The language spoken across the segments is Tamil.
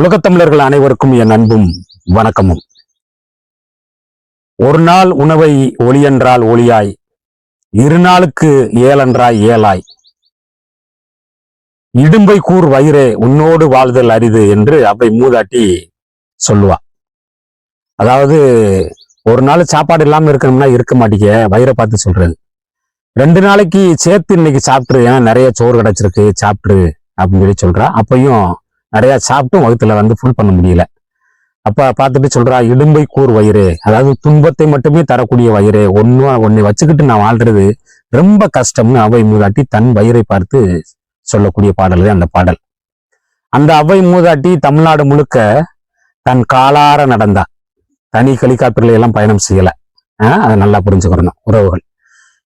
உலகத்தமிழர்கள் அனைவருக்கும் என் அன்பும் வணக்கமும். ஒரு நாள் உணவை ஒளியென்றால் ஒளியாய் இரு நாளுக்கு ஏலென்றாய் ஏலாய் இடும்பை கூர் வயிறே உன்னோடு வாழ்தல் அரிது என்று அப்படி மூதாட்டி சொல்லுவா. அதாவது ஒரு நாள் சாப்பாடு இல்லாம இருக்கணும்னா இருக்க மாட்டீங்க வயிறை பார்த்து சொல்றது. ரெண்டு நாளைக்கு சேர்த்து இன்னைக்கு சாப்பிட்ரு ஏன்னா நிறைய சோறு கிடைச்சிருக்கு சாப்பிட்ரு அப்படின்னு சொல்லி சொல்றா. அப்பையும் நிறைய சாப்பிட்டும் வகுத்துல வந்து ஃபுல் பண்ண முடியல. அப்ப பார்த்துட்டு சொல்றா இடும்பை கூர் வயிறு. அதாவது துன்பத்தை மட்டுமே தரக்கூடிய வயிறு. ஒன்னும் ஒன்னை வச்சுக்கிட்டு நான் வாழ்றது ரொம்ப கஷ்டம்னு அவை மூதாட்டி தன் வயிறை பார்த்து சொல்லக்கூடிய பாடல் அந்த பாடல். அந்த அவை மூதாட்டி தமிழ்நாடு முழுக்க தன் காலார நடந்தா. தனி ஹெலிகாப்டர்ல எல்லாம் பயணம் செய்யல. ஆஹ் அதை நல்லா புரிஞ்சுக்கிறணும் உறவுகள்.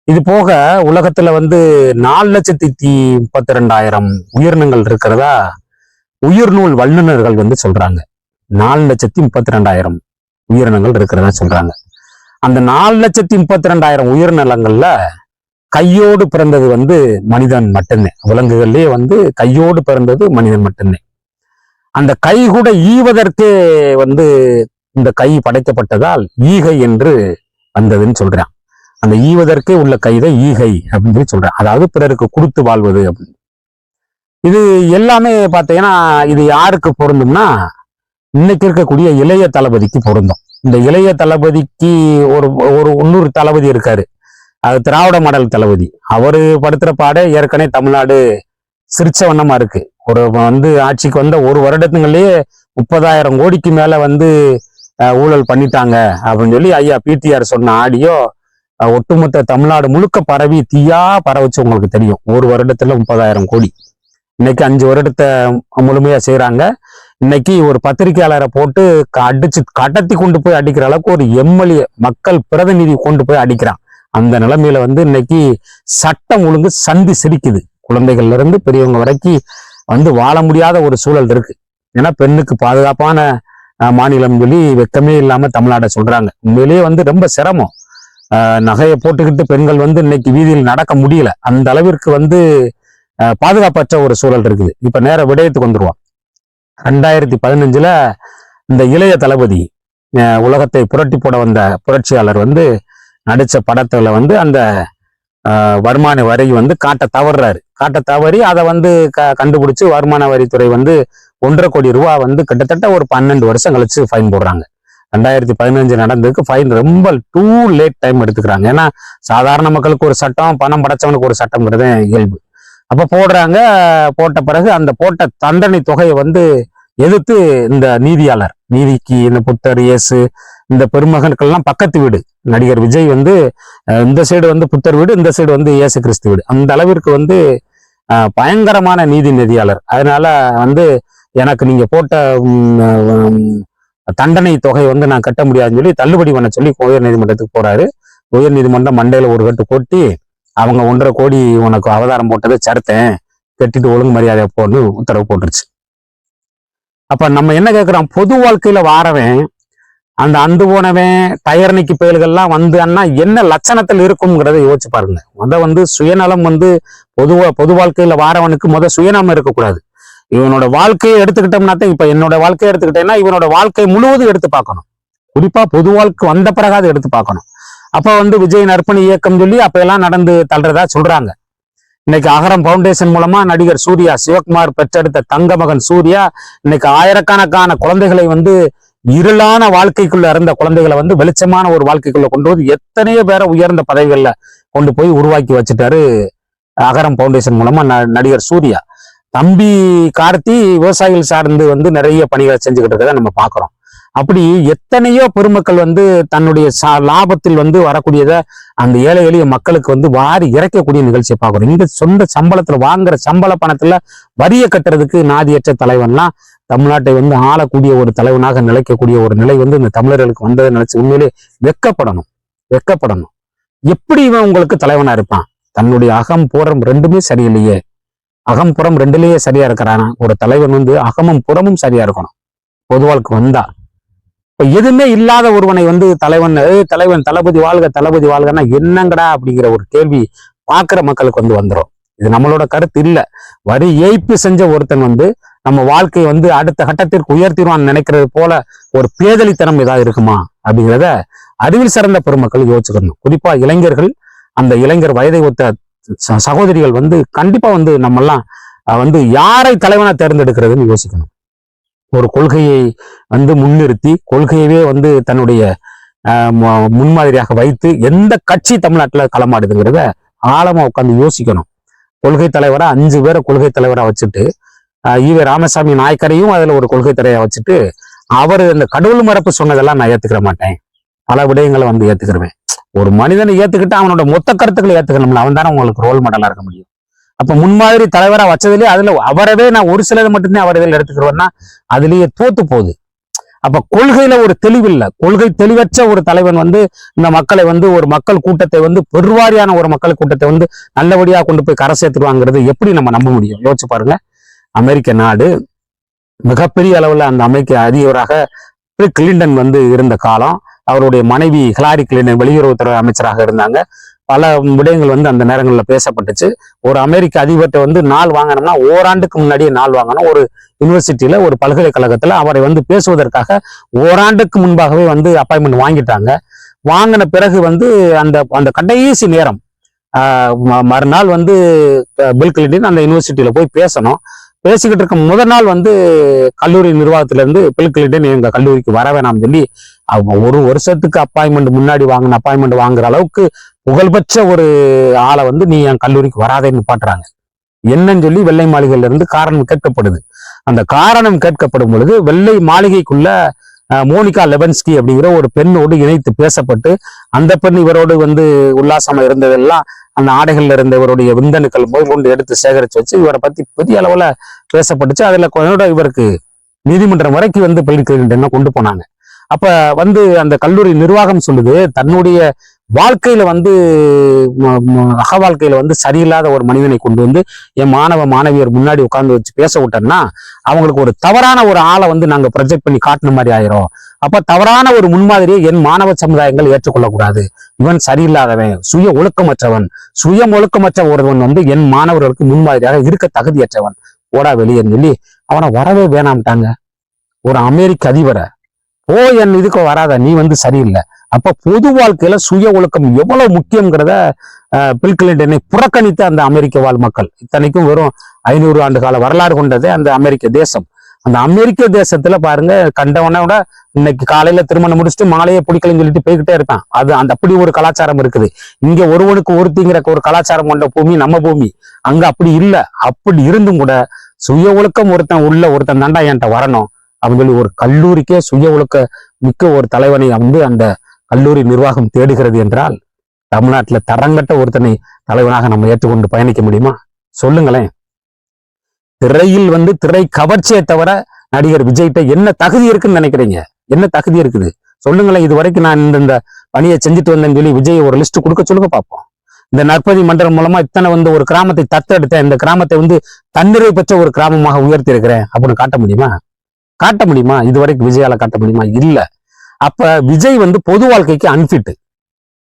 இது போக உலகத்துல வந்து நாலு லட்சத்தி முப்பத்தி ரெண்டாயிரம் உயிரினங்கள் இருக்கிறதா? உயிர்நூல் வல்லுநர்கள் வந்து சொல்றாங்க. நாலு லட்சத்தி முப்பத்தி ரெண்டாயிரம் உயிரினங்கள் இருக்கிறதா சொல்றாங்க. அந்த நாலு லட்சத்தி முப்பத்தி ரெண்டாயிரம் உயிரினங்கள்ல கையோடு பிறந்தது வந்து மனிதன் மட்டும்தான் விலங்குகள்லயே வந்து கையோடு பிறந்தது மனிதன் மட்டும்தான் அந்த கை கூட ஈவதற்கே வந்து இந்த கை படைக்கப்பட்டதால் ஈகை என்று வந்ததுன்னு சொல்றான் அந்த ஈவதற்கே உள்ள கைதை ஈகை அப்படின்னு சொல்லி சொல்றேன் அதாவது பிறருக்கு கொடுத்து வாழ்வது அப்படின்னு. இது எல்லாமே பார்த்தீங்கன்னா இது யாருக்கு பொருந்தும்னா இன்னைக்கு இருக்கக்கூடிய இளைய தளபதிக்கு பொருந்தும். இந்த இளைய தளபதிக்கு ஒரு ஒரு இன்னொரு தளபதி இருக்காரு. அது திராவிட மாடல் தளபதி. அவரு படுத்துற பாட ஏற்கனவே தமிழ்நாடு சிரிச்ச வண்ணமா இருக்கு. ஒரு வந்து ஆட்சிக்கு வந்த ஒரு வருடத்துங்கள்லயே முப்பதாயிரம் கோடிக்கு மேல வந்து ஊழல் பண்ணிட்டாங்க அப்படின்னு சொல்லி ஐயா பிடிஆர் சொன்ன ஆடியோ ஒட்டுமொத்த தமிழ்நாடு முழுக்க பரவி தீயா பரவச்சு உங்களுக்கு தெரியும். ஒரு வருடத்துல முப்பதாயிரம் கோடி. இன்னைக்கு அஞ்சு வருடத்தை முழுமையா செய்யறாங்க இன்னைக்கு ஒரு பத்திரிகையாளரை போட்டு க- அடிச்சு கடத்தி கொண்டு போய் அடிக்கிற அளவுக்கு ஒரு எம்எல்ஏ மக்கள் பிரதிநிதி கொண்டு போய் அடிக்கிறான். அந்த நிலைமையில வந்து இன்னைக்கு சட்டம் ஒழுங்கு சந்தி சிரிக்குது. குழந்தைகள்ல இருந்து பெரியவங்க வரைக்கும் வந்து வாழ முடியாத ஒரு சூழல் இருக்கு. ஏன்னா பெண்ணுக்கு பாதுகாப்பான மாநிலம் சொல்லி வெக்கமே இல்லாம தமிழ்நாட சொல்றாங்க. உண்மையிலேயே வந்து ரொம்ப சிரமம். நகையை போட்டுக்கிட்டு பெண்கள் வந்து இன்னைக்கு வீதியில் நடக்க முடியல. அந்த அளவிற்கு வந்து பாதுகாப்பற்ற ஒரு சூழல் இருக்குது. இப்போ நேர விடயத்துக்கு வந்துடுவோம் ரெண்டாயிரத்தி பதினஞ்சில் இந்த இளைய தளபதி உலகத்தை புரட்டி போட வந்த புரட்சியாளர் வந்து நடித்த படத்தில் வந்து அந்த வருமான வரி வந்து காட்ட தவறுறாரு. காட்ட தவறி அதை வந்து க கண்டுபிடிச்சி வருமான வரித்துறை வந்து ஒன்றரை கோடி ரூபா வந்து கிட்டத்தட்ட ஒரு பன்னெண்டு வருஷம் கழிச்சு ஃபைன் போடுறாங்க. ரெண்டாயிரத்தி பதினஞ்சு நடந்ததுக்கு ஃபைன் ரொம்ப டூ லேட் டைம் எடுத்துக்கிறாங்க. ஏன்னா சாதாரண மக்களுக்கு ஒரு சட்டம் பணம் படைச்சவனுக்கு ஒரு சட்டம்ங்கிறது இயல்பு. அப்போ போடுறாங்க போட்ட பிறகு அந்த போட்ட தண்டனை தொகையை வந்து எதிர்த்து இந்த நீதியாளர் நீதிக்கு இந்த புத்தர் இயேசு இந்த பெருமகனுக்கெல்லாம் பக்கத்து வீடு. நடிகர் விஜய் வந்து இந்த சைடு வந்து புத்தர் வீடு இந்த சைடு வந்து இயேசு கிறிஸ்து வீடு. அந்த அளவிற்கு வந்து பயங்கரமான நீதி நெறியாளர். அதனால வந்து எனக்கு நீங்க போட்ட தண்டனை தொகை வந்து நான் கட்ட முடியாதுன்னு சொல்லி தள்ளுபடி பண்ண சொல்லி உயர் நீதிமன்றத்துக்கு போறாரு. உயர் நீதிமன்றம் மண்டையில ஒரு கட்டு கொட்டி அவங்க ஒன்றரை கோடி உனக்கு அவதாரம் போட்டதை சருத்தேன் கட்டிட்டு ஒழுங்கு மரியாதை போன்னு உத்தரவு போட்டுருச்சு. அப்ப நம்ம என்ன கேட்கிறோம் பொது வாழ்க்கையில வாரவன் அந்த அண்டு போனவன் டயர்னிக்கு பயல்கள்லாம் வந்து அண்ணா என்ன லட்சணத்தில் இருக்கும்ங்கிறத யோசிச்சு பாருங்க. முத வந்து சுயநலம் வந்து பொதுவா பொது வாழ்க்கையில வாரவனுக்கு முத சுயநலம் இருக்கக்கூடாது. இவனோட வாழ்க்கையை எடுத்துக்கிட்டோம்னா தான் இப்ப என்னோட வாழ்க்கையை எடுத்துக்கிட்டேன்னா இவனோட வாழ்க்கை முழுவதும் எடுத்து பார்க்கணும். குறிப்பா பொது வாழ்க்கை வந்த பிறகு அதை எடுத்து பார்க்கணும். அப்ப வந்து விஜய் நற்பணி இயக்கம் சொல்லி அப்ப எல்லாம் நடந்து தள்ளுறதா சொல்றாங்க. இன்னைக்கு அகரம் ஃபவுண்டேஷன் மூலமா நடிகர் சூர்யா சிவகுமார் பெற்றெடுத்த தங்க மகன் சூர்யா இன்னைக்கு ஆயிரக்கணக்கான குழந்தைகளை வந்து இருளான வாழ்க்கைக்குள்ள இருந்த குழந்தைகளை வந்து வெளிச்சமான ஒரு வாழ்க்கைக்குள்ள கொண்டு வந்து எத்தனையோ பேரை உயர்ந்த பதவிகள்ல கொண்டு போய் உருவாக்கி வச்சுட்டாரு அகரம் ஃபவுண்டேஷன் மூலமா ந- நடிகர் சூர்யா. தம்பி கார்த்தி விவசாயிகள் சார்ந்து வந்து நிறைய பணிகளை செஞ்சுக்கிட்டு இருக்கதை நம்ம பார்க்குறோம். அப்படி எத்தனையோ பெருமக்கள் வந்து தன்னுடைய சா- லாபத்தில் வந்து வரக்கூடியதை அந்த ஏழை எளிய மக்களுக்கு வந்து வாரி இறைக்கக்கூடிய நிகழ்ச்சியை பார்க்குறோம். இந்த சொந்த சம்பளத்துல வாங்குற சம்பள பணத்துல வரியை கட்டுறதுக்கு நாதியற்ற தலைவன்லாம் தமிழ்நாட்டை வந்து ஆளக்கூடிய ஒரு தலைவனாக நிலைக்கக்கூடிய ஒரு நிலை வந்து இந்த தமிழர்களுக்கு வந்ததை நினைச்சு உண்மையிலே வெக்கப்படணும். வெக்கப்படணும். எப்படி இவன் உங்களுக்கு தலைவனா இருப்பான்? தன்னுடைய அகம் போறம் ரெண்டுமே சரியில்லையே. அகம்புறம் ரெண்டுலேயே ரெண்டுலயே சரியா இருக்கிறானா? ஒரு தலைவன் வந்து அகமும் புறமும் சரியா இருக்கணும். பொது வாழ்க்கை வந்தா. இப்ப எதுவுமே இல்லாத ஒருவனை வந்து தலைவன் தலைவன் தளபதி வாழ்க தளபதி வாழ்கன்னா என்னங்கடா? அப்படிங்கிற ஒரு கேள்வி பார்க்குற மக்களுக்கு வந்து வந்துரும். இது நம்மளோட கருத்து இல்லை. வரி ஏய்ப்பு செஞ்ச ஒருத்தன் வந்து நம்ம வாழ்க்கையை வந்து அடுத்த கட்டத்திற்கு உயர்த்திடுவான்னு நினைக்கிறது போல ஒரு பேதலித்தனம் ஏதாவது இருக்குமா? அப்படிங்கிறத அறிவில் சிறந்த பெருமக்கள் யோசிச்சுக்கணும் குறிப்பா இளைஞர்கள் அந்த இளைஞர் வயதை ஒத்த சகோதரிகள் வந்து கண்டிப்பா வந்து நம்மெல்லாம் வந்து யாரை தலைவனா தேர்ந்தெடுக்கிறதுன்னு யோசிக்கணும். ஒரு கொள்கையை வந்து முன்னிறுத்தி கொள்கையவே வந்து தன்னுடைய முன்மாதிரியாக வைத்து எந்த கட்சி தமிழ்நாட்டுல களமாடுதுங்கிறத ஆழமா உட்காந்து யோசிக்கணும். கொள்கை தலைவரா அஞ்சு பேரை கொள்கை தலைவரா வச்சுட்டு அஹ், ஈவே ராமசாமி நாயக்கரையும் அதுல ஒரு கொள்கை தலைவராக வச்சுட்டு அவர் இந்த கடவுள் மரப்பு சொன்னதெல்லாம் நான் ஏத்துக்கிற மாட்டேன். பல விடயங்களை வந்து ஏத்துக்கிறேன் ஒரு மனிதனை ஏத்துக்கிட்டு அவனோட மொத்த கருத்துக்களை ஏத்துக்கணும்ல. அவன் தானே உங்களுக்கு ரோல் மாடலா இருக்க முடியும். அப்ப முன்மாதிரி தலைவரா வச்சதுலயே அதுல அவரவே நான் ஒரு சிலதை மட்டும்தான் அவர் இதில் எடுத்துக்கிறோன்னா அதுலயே தோத்து போகுது. அப்ப கொள்கையில ஒரு தெளிவில்ல. கொள்கை தெளிவற்ற ஒரு தலைவன் வந்து இந்த மக்களை வந்து ஒரு மக்கள் கூட்டத்தை வந்து பெருவாரியான ஒரு மக்கள் கூட்டத்தை வந்து நல்லபடியா கொண்டு போய் கரை சேர்த்துருவாங்கிறது எப்படி நம்ம நம்ப முடியும்? யோசிச்சு பாருங்க. அமெரிக்க நாடு மிகப்பெரிய அளவுல அந்த அமெரிக்க அதிபராக கிளின்டன் வந்து இருந்த காலம். அவருடைய மனைவி ஹிலாரி கிளின்டன் வெளியுறவுத்துறை அமைச்சராக இருந்தாங்க. பல விடயங்கள் வந்து அந்த நேரங்களில் பேசப்பட்டுச்சு. ஒரு அமெரிக்க அதிபர்கிட்ட வந்து நாள் வாங்கணும்னா ஓராண்டுக்கு முன்னாடியே நாள் வாங்கணும். ஒரு யூனிவர்சிட்டியில் ஒரு பல்கலைக்கழகத்துல அவரை வந்து பேசுவதற்காக ஓராண்டுக்கு முன்பாகவே வந்து அப்பாயின்மெண்ட் வாங்கிட்டாங்க. வாங்கின பிறகு வந்து அந்த அந்த கடைசி நேரம் ஆஹ் மறுநாள் வந்து பில் கிளின்டன் அந்த யூனிவர்சிட்டியில் போய் பேசணும். பேசிக்கிட்டு இருக்க முதல் நாள் வந்து கல்லூரி நிர்வாகத்திலேருந்து பில் கிளின்டன் எங்கள் கல்லூரிக்கு வர வேணாம்னு சொல்லி ஒரு வருஷத்துக்கு அப்பாயின்மெண்ட் முன்னாடி வாங்கின அப்பாயின்மெண்ட் வாங்குற அளவுக்கு புகழ்பெற்ற ஒரு ஆளை வந்து நீ என் கல்லூரிக்கு வராதேன்னு பாட்டுறாங்க என்னன்னு சொல்லி வெள்ளை மாளிகையில இருந்து காரணம் கேட்கப்படுது. அந்த காரணம் கேட்கப்படும் பொழுது வெள்ளை மாளிகைக்குள்ள மோனிகா லெபன்ஸ்கி அப்படிங்கிற ஒரு பெண்ணோடு இணைத்து பேசப்பட்டு அந்த பெண் இவரோடு வந்து உல்லாசமா இருந்ததெல்லாம் அந்த ஆடைகள்ல இருந்த இவருடைய விந்தணுக்கள் முதல் கொண்டு எடுத்து சேகரித்து வச்சு இவரை பத்தி பெரிய அளவுல பேசப்பட்டுச்சு. அதுல கொஞ்சம் இவருக்கு நீதிமன்றம் வரைக்கும் வந்து பள்ளிக்கல்வி கொண்டு போனாங்க. அப்ப வந்து அந்த கல்லூரி நிர்வாகம் சொல்லுது தன்னுடைய வாழ்க்கையில வந்து அக வாழ்க்கையில வந்து சரியில்லாத ஒரு மனிதனை கொண்டு வந்து என் மாணவ மாணவியர் முன்னாடி உட்கார்ந்து வச்சு பேச விட்டேன்னா அவங்களுக்கு ஒரு தவறான ஒரு ஆளை வந்து நாங்க ப்ரொஜெக்ட் பண்ணி காட்டின மாதிரி ஆயிரும். அப்ப தவறான ஒரு முன்மாதிரியை என் மாணவ சமுதாயங்கள் ஏற்றுக்கொள்ளக்கூடாது. இவன் சரியில்லாதவன் சுய ஒழுக்கமற்றவன் சுயம் ஒழுக்கமற்ற ஒருவன் வந்து என் மாணவர்களுக்கு முன்மாதிரியாக இருக்க தகுதியற்றவன். ஓடா வெளியேன்னு சொல்லி அவனை வரவே வேணாம்ட்டாங்க. ஒரு அமெரிக்க அதிபரை ஓ என் இதுக்கு வராத நீ வந்து சரியில்லை. அப்ப பொது வாழ்க்கையில சுய ஒழுக்கம் எவ்வளவு முக்கியங்கிறத பில் கிளின்டனை புறக்கணித்த அந்த அமெரிக்க வாழ் மக்கள். இத்தனைக்கும் வெறும் ஐநூறு ஆண்டு கால வரலாறு கொண்டதே அந்த அமெரிக்க தேசம். அந்த அமெரிக்க தேசத்துல பாருங்க கண்டவனோட இன்னைக்கு காலையில திருமணம் முடிச்சுட்டு மாலையை பிடிக்கலன்னு சொல்லிட்டு போய்கிட்டே இருப்பான் அது அந்த அப்படி ஒரு கலாச்சாரம் இருக்குது. இங்க ஒருவனுக்கு ஒருத்திங்கிற ஒரு கலாச்சாரம் கொண்ட பூமி நம்ம பூமி. அங்க அப்படி இல்லை. அப்படி இருந்தும் கூட சுய ஒழுக்கம் ஒருத்தன் உள்ள ஒருத்தன் தாண்டா என்கிட்ட வரணும். அப்படின்னு ஒரு கல்லூரிக்கே சுய ஒழுக்க மிக்க ஒரு தலைவனை வந்து அந்த கல்லூரி நிர்வாகம் தேடுகிறது என்றால் தமிழ்நாட்டுல தரங்கட்ட ஒருத்தனை தலைவனாக நம்ம ஏற்றுக்கொண்டு பயணிக்க முடியுமா? சொல்லுங்களேன். திரையில் வந்து திரை கவர்ச்சியை தவிர நடிகர் விஜய்கிட்ட என்ன தகுதி இருக்குன்னு நினைக்கிறீங்க? என்ன தகுதி இருக்குது? சொல்லுங்களேன் இது வரைக்கும் நான் இந்த- இந்த பணியை செஞ்சுட்டு வந்தேன்னு சொல்லி விஜய் ஒரு லிஸ்ட் கொடுக்க சொல்லுங்க பார்ப்போம். இந்த நற்பதி மன்றம் மூலமா இத்தனை வந்து ஒரு கிராமத்தை தத்தெடுத்தேன். இந்த கிராமத்தை வந்து தன்னிறை பெற்ற ஒரு கிராமமாக உயர்த்தி இருக்கிறேன் அப்படின்னு காட்ட முடியுமா? காட்ட முடியுமா? இது வரைக்கும் விஜயால காட்ட முடியுமா? இல்ல. அப்ப விஜய் வந்து பொது வாழ்க்கைக்கு அன்ஃபிட்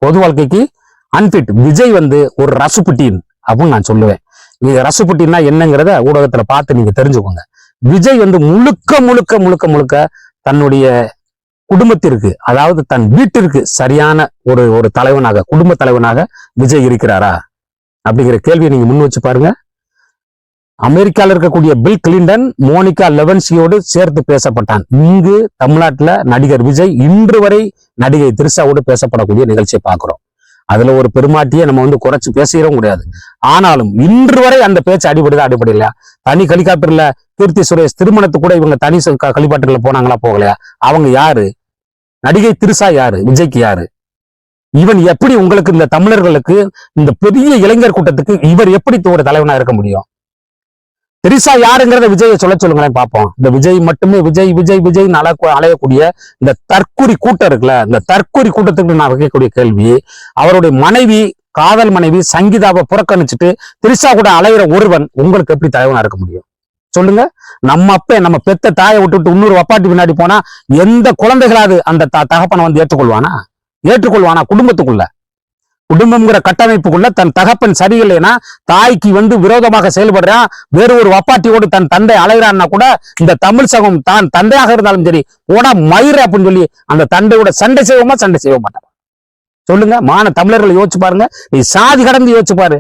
பொது வாழ்க்கைக்கு அன்ஃபிட் விஜய் வந்து ஒரு ரசுப்புட்டின் அப்படின்னு நான் சொல்லுவேன். நீங்க ரசுப்புட்டின்னா என்னங்கிறத ஊடகத்துல பார்த்து நீங்க தெரிஞ்சுக்கோங்க. விஜய் வந்து முழுக்க முழுக்க முழுக்க முழுக்க தன்னுடைய குடும்பத்திற்கு அதாவது தன் வீட்டிற்கு சரியான ஒரு ஒரு தலைவனாக குடும்ப தலைவனாக விஜய் இருக்கிறாரா? அப்படிங்கிற கேள்வியை நீங்க முன் வச்சு பாருங்க. அமெரிக்கால இருக்கக்கூடிய பில் கிளின்டன் மோனிகா லெவன்சியோடு சேர்த்து பேசப்பட்டான். இங்கு தமிழ்நாட்டுல நடிகர் விஜய் இன்று வரை நடிகை திரிசாவோடு பேசப்படக்கூடிய நிகழ்ச்சியை பார்க்குறோம். அதுல ஒரு பெருமாட்டியை நம்ம வந்து குறைச்சு பேசிடவும் முடியாது. ஆனாலும் இன்று வரை அந்த பேச்சு அடிபடுதா அடிபடலையா? தனி ஹெலிகாப்டர்ல கீர்த்தி சுரேஷ் திருமணத்துக்கு கூட இவங்க தனி ஹெலிகாப்டர்ல போனாங்களா போகலையா? அவங்க யாரு? நடிகை திரிஷா யாரு? விஜய்க்கு யாரு? இவன் எப்படி உங்களுக்கு இந்த தமிழர்களுக்கு இந்த பெரிய இளைஞர் கூட்டத்துக்கு இவர் எப்படி ஒரு தலைவனா இருக்க முடியும்? தெரிசா யாருங்கிறத விஜயை சொல்ல சொல்லுங்களேன் பார்ப்போம் இந்த விஜய் மட்டுமே விஜய் விஜய் விஜய் அல அலையக்கூடிய இந்த தற்குறி கூட்டம் இருக்குல்ல இந்த தற்குறி கூட்டத்துக்கு நான் வைக்கக்கூடிய கேள்வி அவருடைய மனைவி காதல் மனைவி சங்கீதாவை புறக்கணிச்சுட்டு திரிசா கூட அலையிற ஒருவன் உங்களுக்கு எப்படி தலைவனா இருக்க முடியும்? சொல்லுங்க. நம்ம அப்ப நம்ம பெத்த தாயை விட்டுட்டு இன்னொரு வப்பாட்டி பின்னாடி போனா எந்த குழந்தைகளாவது அந்த த- தகப்பனை வந்து ஏற்றுக்கொள்வானா? ஏற்றுக்கொள்வானா குடும்பத்துக்குள்ள? குடும்பம்ங்கிற கட்டமைப்புக்குள்ள தன் தகப்பன் சரியில்லைன்னா தாய்க்கு வந்து விரோதமாக செயல்படுறான் வேறு ஒரு வப்பாட்டியோடு தன் தந்தை அலைகிறான்னா கூட இந்த தமிழ் சகம் தான் தந்தையாக இருந்தாலும் சரி போடா மயிறு அப்படின்னு சொல்லி அந்த தந்தையோட சண்டை செய்வோமா சண்டை செய்ய மாட்டான். சொல்லுங்க மான தமிழர்களை யோசிச்சு பாருங்க நீ சாதி கடந்து யோசிச்சு பாரு.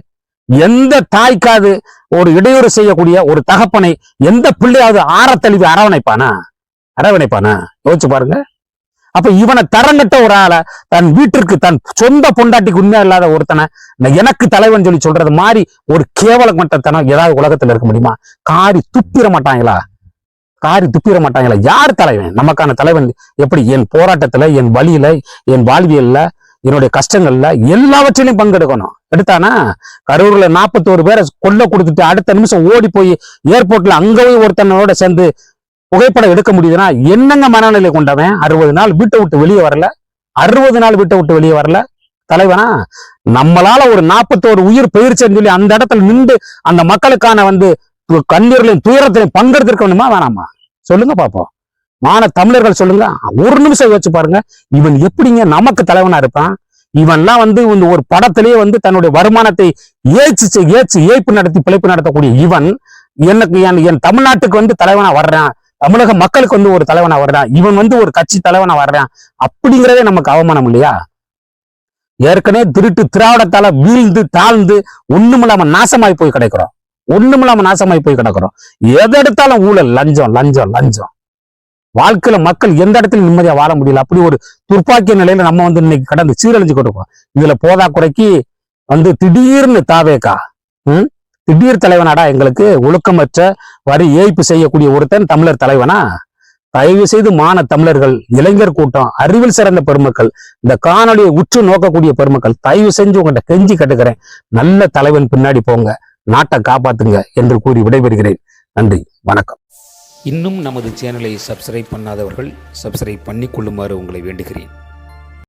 எந்த தாய்க்காவது ஒரு இடையூறு செய்யக்கூடிய ஒரு தகப்பனை எந்த பிள்ளையாவது ஆறத்தழுவி அரவணைப்பானா? அரவணைப்பானா? யோசிச்சு பாருங்க. அப்ப இவனை தரங்கட்ட ஒரு ஆளை தன் வீட்டிற்கு தன் சொந்த பொண்டாட்டிக்கு உண்மையா இல்லாத ஒருத்தனை எனக்கு தலைவன் சொல்லி சொல்றது மாதிரி ஒரு கேவலமட்டத்தனம் ஏதாவது உலகத்துல இருக்க முடியுமா? காரி துப்பிட மாட்டாங்களா? காரி துப்பிட மாட்டாங்களா? யார் தலைவன்? நமக்கான தலைவன் எப்படி? என் போராட்டத்துல என் வழியில என் வாழ்வியல்ல என்னுடைய கஷ்டங்கள்ல எல்லாவற்றிலையும் பங்கெடுக்கணும். எடுத்தானா? கரூர்ல நாற்பத்தோரு பேரை கொல்ல கொடுத்துட்டு அடுத்த நிமிஷம் ஓடி போய் ஏர்போர்ட்ல அங்கே போய் ஒருத்தனோட சேர்ந்து புகைப்படம் எடுக்க முடியுதுன்னா என்னங்க மனநிலை கொண்டவன்? அறுபது நாள் வீட்டை விட்டு வெளியே வரல. அறுபது நாள் வீட்டை விட்டு வெளியே வரல. தலைவனா நம்மளால ஒரு நாற்பத்தோரு உயிர் போயிருச்சுன்னு சொல்லி அந்த இடத்துல நின்று அந்த மக்களுக்கான வந்து கண்ணீர்களையும் கண்ணீர்லையும் துயரத்திலையும் பங்கெடுத்திருக்கணுமா வேணாமா? சொல்லுங்க பாப்போம். மான தமிழர்கள் சொல்லுங்க. ஒரு நிமிஷம் யோசிச்சு பாருங்க. இவன் எப்படிங்க நமக்கு தலைவனா இருப்பான்? இவன்லாம் வந்து இந்த ஒரு படத்திலேயே வந்து தன்னுடைய வருமானத்தை ஏச்சு ஏச்சு ஏய்ப்பு நடத்தி பிழைப்பு நடத்தக்கூடிய இவன் எனக்கு என் என் தமிழ்நாட்டுக்கு வந்து தலைவனா வர்றான். தமிழக மக்களுக்கு வந்து ஒரு தலைவனா வர்றான் இவன் வந்து ஒரு கட்சி தலைவனா வர்றான் அப்படிங்கிறதே நமக்கு அவமானம் இல்லையா? ஏற்கனவே திருட்டு திராவிடத்தால வீழ்ந்து தாழ்ந்து ஒண்ணுமில்லாம நாசமாய் போய் கிடைக்கிறோம். ஒண்ணுமில்லாம நாசமாய் போய் கிடக்கிறோம். எதை எடுத்தாலும் ஊழல் லஞ்சம் லஞ்சம் லஞ்சம். வாழ்க்கையில மக்கள் எந்த இடத்துல நிம்மதியா வாழ முடியல. அப்படி ஒரு துர்ப்பாக்கிய நிலையில நம்ம வந்து இன்னைக்கு கடந்து சீரழிஞ்சு கொடுப்போம் இதுல போதா குறைக்கு வந்து திடீர்னு தாவேக்கா ம்? திடீர் தலைவனாடா எங்களுக்கு ஒழுக்கமற்ற வரி ஏய்ப்பு செய்யக்கூடிய ஒருத்தன் தமிழர் தலைவனா? தயவு செய்து மான தமிழர்கள் இளைஞர் கூட்டம் அறிவில் சிறந்த பெருமக்கள் இந்த காணொளியை உற்று நோக்கக்கூடிய பெருமக்கள் தயவு செஞ்சு உங்கள்கிட்ட கெஞ்சி கட்டுக்கிறேன். நல்ல தலைவன் பின்னாடி போங்க. நாட்டை காப்பாத்துங்க என்று கூறி விடைபெறுகிறேன். நன்றி வணக்கம். இன்னும் நமது சேனலை சப்ஸ்கிரைப் பண்ணாதவர்கள் சப்ஸ்கிரைப் பண்ணிக்கொள்ளுமாறு உங்களை வேண்டுகிறேன்.